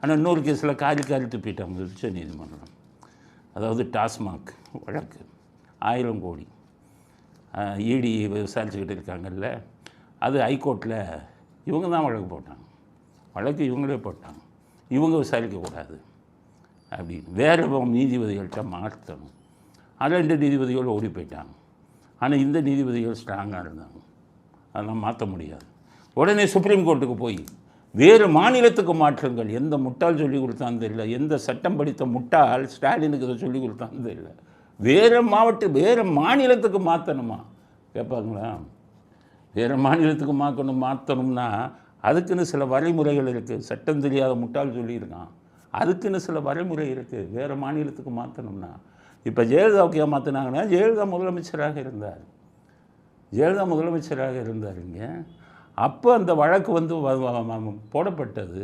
ஆனால் இன்னொரு கேஸில் காரி காரி துப்பிட்டாங்க உச்ச நீதிமன்றம் அதாவது டாஸ்மாக் வழக்கு. ஆயிரம் கோடி. இடி விசாரிச்சுக்கிட்டு இருக்காங்கல்ல. அது ஹைகோர்ட்டில் இவங்க தான் வழக்கு போட்டாங்க. வழக்கு இவங்களே போட்டாங்க. இவங்க விசாரிக்கக்கூடாது அப்படின்னு. வேறு நீதிபதிகள்கிட்ட மாற்றணும். அதில் ரெண்டு நீதிபதிகள் ஓடி போயிட்டாங்க. ஆனால் இந்த நீதிபதிகள் ஸ்ட்ராங்காக இருந்தாங்க. அதெல்லாம் மாற்ற முடியாது. உடனே சுப்ரீம் கோர்ட்டுக்கு போய் வேறு மாநிலத்துக்கு மாற்றுங்கள். எந்த முட்டாள் சொல்லி கொடுத்தான்னு தெரியல. எந்த சட்டம் படித்த முட்டாள் ஸ்டாலினுக்கு இதை சொல்லி கொடுத்தான்னு தெரியல. வேறு மாவட்ட வேறு மாநிலத்துக்கு மாற்றணுமா கேட்பாங்களா? வேறு மாநிலத்துக்கு மாற்றணும் மாற்றணும்னா அதுக்குன்னு சில வரைமுறைகள் இருக்குது சட்டம் தெரியாத முட்டாள் சொல்லியிருக்கான். அதுக்குன்னு சில வரைமுறை இருக்குது வேறு மாநிலத்துக்கு மாற்றணும்னா இப்போ ஜெயலலிதாவுக்கு ஏமாற்றினாங்கன்னா ஜெயலலிதா முதலமைச்சராக இருந்தார். ஜெயலலிதா முதலமைச்சராக இருந்தார் இங்கே. அப்போ அந்த வழக்கு வந்து போடப்பட்டது.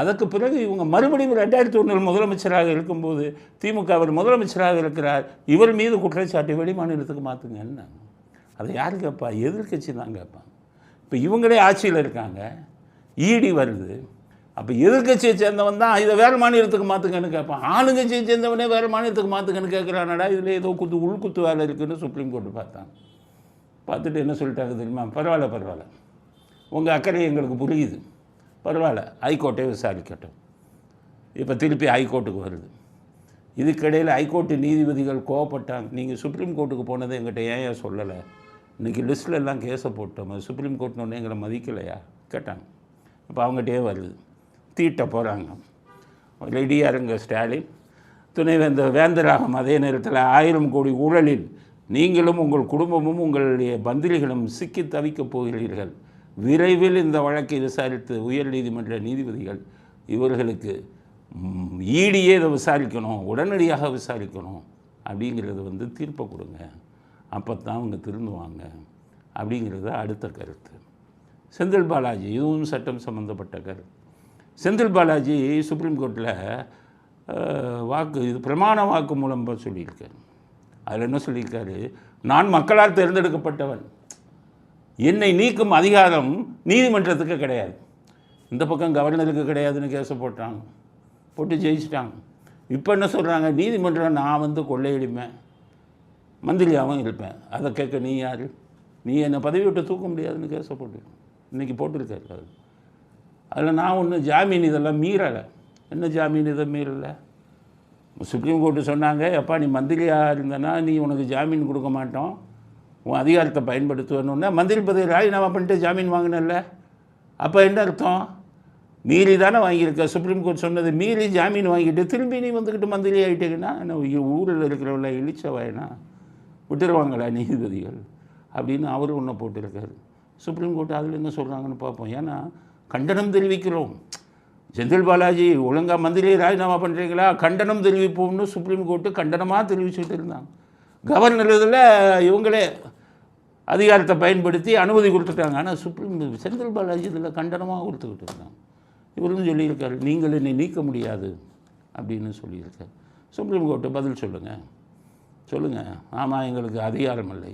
அதற்கு பிறகு இவங்க மறுபடியும் ரெண்டாயிரத்தி ஒன்றில் முதலமைச்சராக இருக்கும்போது திமுக அவர் முதலமைச்சராக இருக்கிறார். இவர் மீது குற்றச்சாட்டு வெளி மாநிலத்துக்கு மாற்றுங்க என்ன? அதை யார் கேட்பா? எதிர்க்கட்சி தான் கேட்பாங்க இப்போ இவங்களே ஆட்சியில் இருக்காங்க. ஈடி வருது. அப்போ எதிர்க்கட்சியை சேர்ந்தவன் தான் இதை வேறு மாநிலத்துக்கு மாற்றுங்கன்னு கேட்பான் ஆளுங்கட்சியை சேர்ந்தவனே வேறு மாநிலத்துக்கு மாற்றுங்கன்னு கேட்குறானடா. இதில் ஏதோ குத்து உள்குத்து வேலை இருக்குன்னு சுப்ரீம் கோர்ட்டு பார்த்தாங்க பார்த்துட்டு என்ன சொல்லிட்டாங்க தெரியுமா? பரவாயில்ல பரவாயில்ல. உங்கள் அக்கறை எங்களுக்கு புரியுது. பரவாயில்ல ஹைகோர்ட்டே விசாரிக்கட்டும். இப்போ திருப்பி ஹைகோர்ட்டுக்கு வருது. இதுக்கிடையில் ஹைகோர்ட்டு நீதிபதிகள் கோவப்பட்டாங்க. நீங்கள் சுப்ரீம் கோர்ட்டுக்கு போனதை எங்கிட்ட ஏன் ஏன் சொல்லலை? இன்றைக்கி லிஸ்ட்டில் எல்லாம் கேஸை போட்டோம் சுப்ரீம் கோர்ட்னு ஒன்று எங்களை மதிக்கலையா? கேட்டாங்க. இப்போ அவங்ககிட்டயே வருது. தீட்ட போகிறாங்க ரெடியாக இருங்க ஸ்டாலின் துணைவேந்தர் வேந்தராகும் அதே நேரத்தில் ஆயிரம் கோடி ஊழலில் நீங்களும் உங்கள் குடும்பமும் உங்களுடைய பந்திரிகளும் சிக்கி தவிக்கப் போகிறீர்கள். விரைவில் இந்த வழக்கை விசாரித்து உயர் நீதிமன்ற நீதிபதிகள் இவர்களுக்கு ஈடியே இதை விசாரிக்கணும் உடனடியாக விசாரிக்கணும் அப்படிங்கிறது வந்து தீர்ப்பை கொடுங்க. அப்போ தான் அவங்க திருந்துவாங்க அப்படிங்கிறது அடுத்த கருத்து. செந்தில் பாலாஜி இதுவும் சட்டம் சம்மந்தப்பட்ட கருத்து. செந்தில் பாலாஜி சுப்ரீம் கோர்ட்டில் வாக்கு இது பிரமாண வாக்கு மூலம் சொல்லியிருக்காரு. அதில் என்ன சொல்லியிருக்காரு? நான் மக்களால் தேர்ந்தெடுக்கப்பட்டவன். என்னை நீக்கும் அதிகாரம் நீதிமன்றத்துக்கு கிடையாது. இந்த பக்கம் கவர்னருக்கு கிடையாதுன்னு கேஸை போட்டாங்க போட்டு ஜெயிச்சிட்டாங்க இப்போ என்ன சொல்கிறாங்க நீதிமன்றம் நான் வந்து கொள்ளையடிப்பேன் மந்திரியாகவும் இருப்பேன். அதை கேட்க நீ யார்? நீ என்னை பதவி விட்டு தூக்க முடியாதுன்னு கேஸை போட்டு. இன்றைக்கி போட்டிருக்காரு அது அதில் நான் ஒன்றும் ஜாமீன் இதெல்லாம் மீறலை. என்ன ஜாமீன் இதை மீறலை? சுப்ரீம் கோர்ட்டு சொன்னாங்க எப்பா நீ மந்திரியாக இருந்தனா நீ உனக்கு ஜாமீன் கொடுக்க மாட்டோம். உன் அதிகாரத்தை பயன்படுத்துவேன்னு மந்திரி பதவி ராஜினாமா பண்ணிட்டு ஜாமீன் வாங்கினல்ல அப்போ என்ன அர்த்தம்? மீறி தானே வாங்கியிருக்க. சுப்ரீம் கோர்ட் சொன்னது மீறி ஜாமீன் வாங்கிட்டு திரும்பி நீ வந்துக்கிட்டு மந்திரி ஆகிட்டீங்கன்னா என்ன ஊரில் இருக்கிறவள இழிச்சவாயினா? விட்டுருவாங்களா நீதிபதிகள்? அப்படின்னு அவர் ஒன்று போட்டிருக்காரு. சுப்ரீம் கோர்ட் அதில் என்ன சொல்கிறாங்கன்னு பார்ப்போம். ஏன்னா கண்டனம் தெரிவிக்கிறோம். செந்தில் பாலாஜி ஒழுங்கா மந்திரியை ராஜினாமா பண்ணுறீங்களா கண்டனம் தெரிவிப்போம்னு சுப்ரீம் கோர்ட்டு கண்டனமாக தெரிவிச்சுட்டு இருந்தாங்க. கவர்னர் இதில் இவங்களே அதிகாரத்தை பயன்படுத்தி அனுமதி கொடுத்துட்டாங்க. ஆனால் சுப்ரீம் செந்தில் பாலாஜி இதில் கண்டனமாக கொடுத்துக்கிட்டு இருக்காங்க. இவரும் சொல்லியிருக்காரு நீங்கள் என்னை நீக்க முடியாது அப்படின்னு சொல்லியிருக்காரு. சுப்ரீம் கோர்ட்டு பதில் சொல்லுங்கள் சொல்லுங்கள் ஆமாம் எங்களுக்கு அதிகாரம் இல்லை.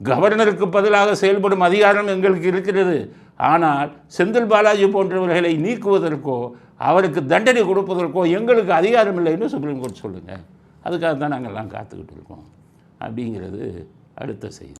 கவர்னருக்கு பதிலாக செயல்படும் அதிகாரம் எங்களுக்கு இருக்கிறது. ஆனால் செந்தில் பாலாஜி போன்றவர்களை நீக்குவதற்கோ அவருக்கு தண்டனை கொடுப்பதற்கோ எங்களுக்கு அதிகாரம் இல்லைன்னு சுப்ரீம் கோர்ட் சொல்லுங்கள் அதுக்காக தான் நாங்கள்லாம் காத்துக்கிட்டு இருக்கோம். அப்படிங்கிறது அடுத்த செய்தி.